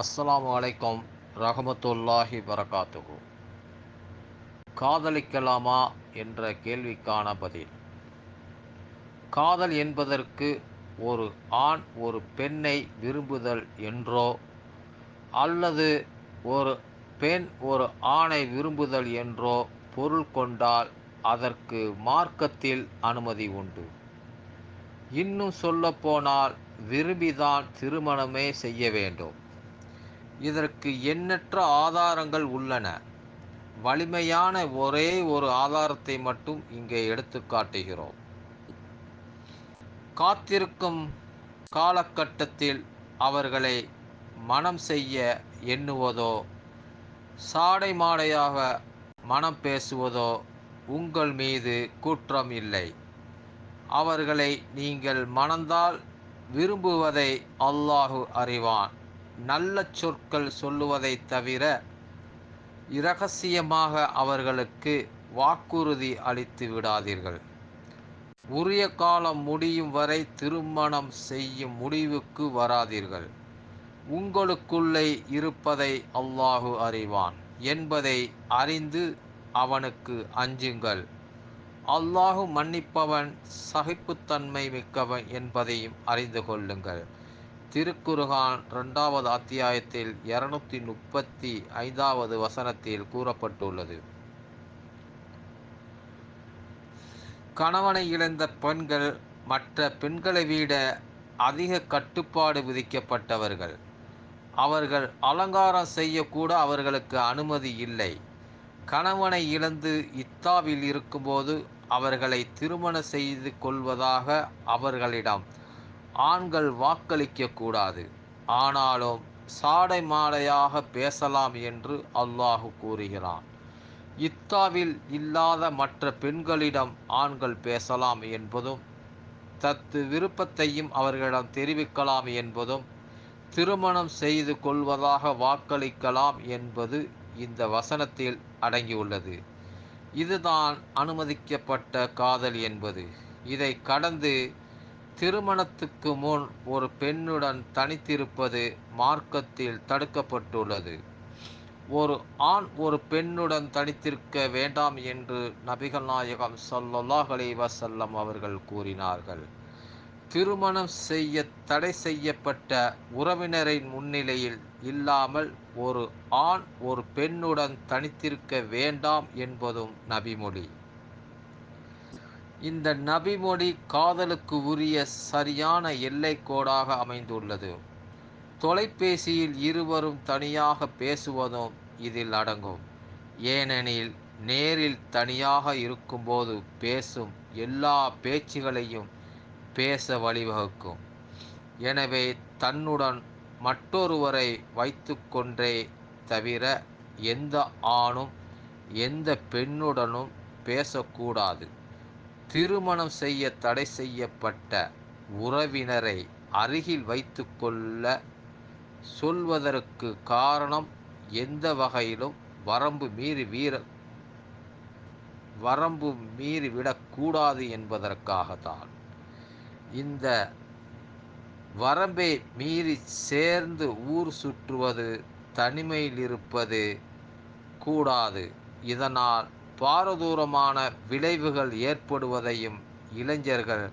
அஸ்ஸலாமு வலைக்கம் ரஹமத்துல்லாஹி வரகாத்துகு காதலிக்கலாமா என்ற கேள்விக்கான பதில். காதல் என்பதற்கு ஒரு ஆண் ஒரு பெண்ணை விரும்புதல் என்றோ அல்லது ஒரு பெண் ஒரு ஆணை விரும்புதல் என்றோ பொருள் கொண்டால் அதற்கு மார்க்கத்தில் அனுமதி உண்டு. இன்னும் சொல்லப்போனால் விரும்பிதான் திருமணமே செய்ய வேண்டும். இதற்கு எண்ணற்ற ஆதாரங்கள் உள்ளன. வலிமையான ஒரே ஒரு ஆதாரத்தை மட்டும் இங்கே எடுத்து காட்டுகிறோம். காத்திருக்கும் காலகட்டத்தில் அவர்களை மனம் செய்ய எண்ணுவதோ சாடை மாடையாக மனம் பேசுவதோ உங்கள் மீது குற்றம் இல்லை. அவர்களை நீங்கள் மணந்தால் விரும்புவதை அல்லாஹு அறிவான். நல்ல சொற்கள் சொல்லுவதை தவிர இரகசியமாக அவர்களுக்கு வாக்குறுதி அளித்து விடாதீர்கள். உரிய காலம் முடியும் வரை திருமணம் செய்யும் முடிவுக்கு வராதீர்கள். உங்களுக்குள்ளே இருப்பதை அல்லாஹு அறிவான். என்பதை அறிந்து அவனுக்கு அஞ்சுங்கள். அல்லாஹு மன்னிப்பவன் சகிப்புத்தன்மை மிக்கவன் என்பதையும் அறிந்து கொள்ளுங்கள். திருக்குருகான் இரண்டாவது அத்தியாயத்தில் இருநூத்தி முப்பத்தி ஐந்தாவது வசனத்தில் கூறப்பட்டுள்ளது. கணவனை இழந்த பெண்கள் மற்ற பெண்களை விட அதிக கட்டுப்பாடு விதிக்கப்பட்டவர்கள். அவர்கள் அலங்காரம் செய்யக்கூட அவர்களுக்கு அனுமதி இல்லை. கணவனை இழந்து இத்தாவில் இருக்கும்போது அவர்களை திருமணம் செய்து கொள்வதாக அவர்களிடம் ஆண்கள் வாக்களிக்க கூடாது. ஆனாலும் சாடை மாடையாக பேசலாம் என்று அல்லாஹு கூறுகிறான். இத்தாவில் இல்லாத மற்ற பெண்களிடம் ஆண்கள் பேசலாம் என்பதும் தத்து விருப்பத்தையும் அவர்களிடம் தெரிவிக்கலாம் என்பதும் திருமணம் செய்து கொள்வதாக வாக்களிக்கலாம் என்பது இந்த வசனத்தில் அடங்கியுள்ளது. இதுதான் அனுமதிக்கப்பட்ட காதல் என்பது. இதை கடந்து திருமணத்துக்கு முன் ஒரு பெண்ணுடன் தனித்திருப்பது மார்க்கத்தில் தடுக்கப்பட்டுள்ளது. ஒரு ஆண் ஒரு பெண்ணுடன் தனித்திருக்க வேண்டாம் என்று நபிகள் நாயகம் சொல்லல்லாஹ் அலி வசல்லம் அவர்கள் கூறினார்கள். திருமணம் செய்ய தடை செய்யப்பட்ட உறவினரின் முன்னிலையில் இல்லாமல் ஒரு ஆண் ஒரு பெண்ணுடன் தனித்திருக்க வேண்டாம் என்பதும் நபிமொழி. இந்த நபிமொழி காதலுக்கு உரிய சரியான எல்லை கோடாக அமைந்துள்ளது. தொலைபேசியில் இருவரும் தனியாக பேசுவதும் இதில் அடங்கும். ஏனெனில் நேரில் தனியாக இருக்கும்போது பேசும் எல்லா பேச்சுகளையும் பேச வழிவகுக்கும். எனவே தன்னுடன் மற்றொருவரை வைத்துக்கொண்டே தவிர எந்த ஆணும் எந்த பெண்ணுடனும் பேசக்கூடாது. திருமணம் செய்ய தடை செய்யப்பட்ட உறவினரை அருகில் வைத்து கொள்ள சொல்வதற்கு காரணம் எந்த வகையிலும் வரம்பு மீறி வீர வரம்பு மீறிவிடக்கூடாது என்பதற்காகத்தான். இந்த வரம்பை மீறி சேர்ந்து ஊர் சுற்றுவது தனிமையில் இருப்பது கூடாது. இதனால் பாரதூரமான விளைவுகள் ஏற்படுவதையும் இளைஞர்கள்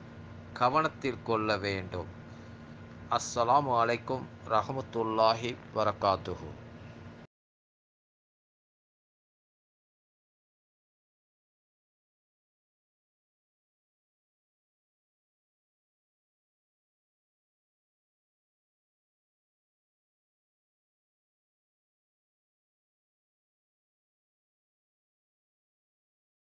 கவனத்தில் கொள்ள வேண்டும். அஸ்ஸலாமு அலைக்கும் ரஹமத்துல்லாஹி வரகாத்துஹு.